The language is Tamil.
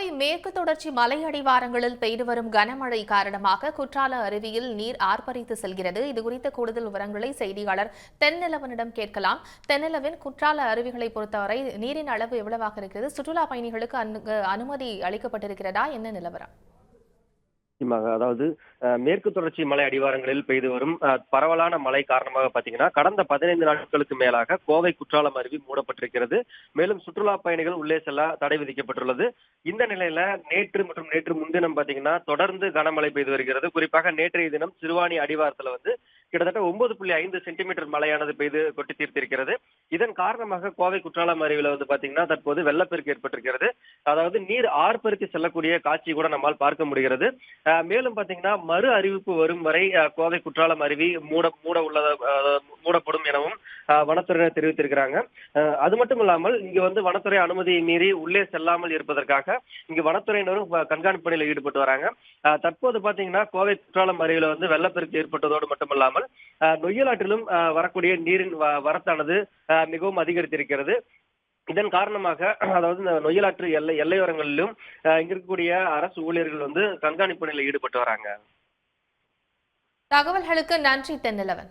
கோவை மேற்கு தொடர்ச்சி மலை அடிவாரங்களில் பெய்து வரும் கனமழை காரணமாக குற்றால அருவியில் நீர் ஆர்ப்பரித்து செல்கிறது. இதுகுறித்த கூடுதல் விவரங்களை செய்தியாளர் தென்னிலவனிடம் கேட்கலாம். தென்னிலவன் குற்றால அருவிகளை பொறுத்தவரை நீரின் அளவு எவ்வளவாக இருக்கிறது? சுற்றுலா பயணிகளுக்கு அனுமதி அளிக்கப்பட்டிருக்கிறதா? என்ன நிலவரம்? நிச்சயமாக அதாவது மேற்கு தொடர்ச்சி மலை அடிவாரங்களில் பெய்து வரும் பரவலான மழை காரணமாக பாத்தீங்கன்னா கடந்த பதினைந்து நாட்களுக்கு மேலாக கோவை குற்றாலம் அருவி மூடப்பட்டிருக்கிறது. மேலும் சுற்றுலா பயணிகள் உள்ளே செல்ல தடை விதிக்கப்பட்டுள்ளது. இந்த நிலையில நேற்று மற்றும் நேற்று முன்தினம் பாத்தீங்கன்னா தொடர்ந்து கனமழை பெய்து வருகிறது. குறிப்பாக நேற்றைய தினம் சிறுவாணி அடிவாரத்துல வந்து கிட்டத்தட்ட ஒன்பது புள்ளி ஐந்து சென்டிமீட்டர் மழையானது பெய்து கொட்டி தீர்த்திருக்கிறது. இதன் காரணமாக கோவை குற்றாலம் அருவியில வந்து பாத்தீங்கன்னா தற்போது வெள்ளப்பெருக்கு ஏற்பட்டிருக்கிறது. அதாவது நீர் ஆர்ப்பெருக்கு செல்லக்கூடிய காட்சி கூட நம்மால் பார்க்க முடிகிறது. மேலும் பாத்தீங்கன்னா மறு அறிவிப்பு வரும் வரை கோவை குற்றாலம் அருவி மூட மூட உள்ளத மூடப்படும் எனவும் அஹ், வனத்துறையினர் தெரிவித்திருக்கிறாங்க. அஹ், அது மட்டும் இல்லாமல் இங்க வந்து வனத்துறை அனுமதியை மீறி உள்ளே செல்லாமல் இருப்பதற்காக இங்கு வனத்துறையினரும் கண்காணிப்பு பணியில் ஈடுபட்டு வராங்க. அஹ், தற்போது பாத்தீங்கன்னா கோவை குற்றாலம் அருவியில வந்து வெள்ளப்பெருக்கு ஏற்பட்டதோடு மட்டுமல்லாமல் நொய்யலாற்றிலும் அஹ், வரக்கூடிய நீரின் வ- வரத்தானது மிகவும் அதிகரித்திருக்கிறது. இதன் காரணமாக அதாவது இந்த நொய்யலாற்று எல்லை எல்லையோரங்களிலும் இங்க இருக்கக்கூடிய அரசு ஊழியர்கள் வந்து கண்காணிப்பு நிலையில் ஈடுபட்டு வராங்க. தகவல்களுக்கு நன்றி தென்னிலவன்.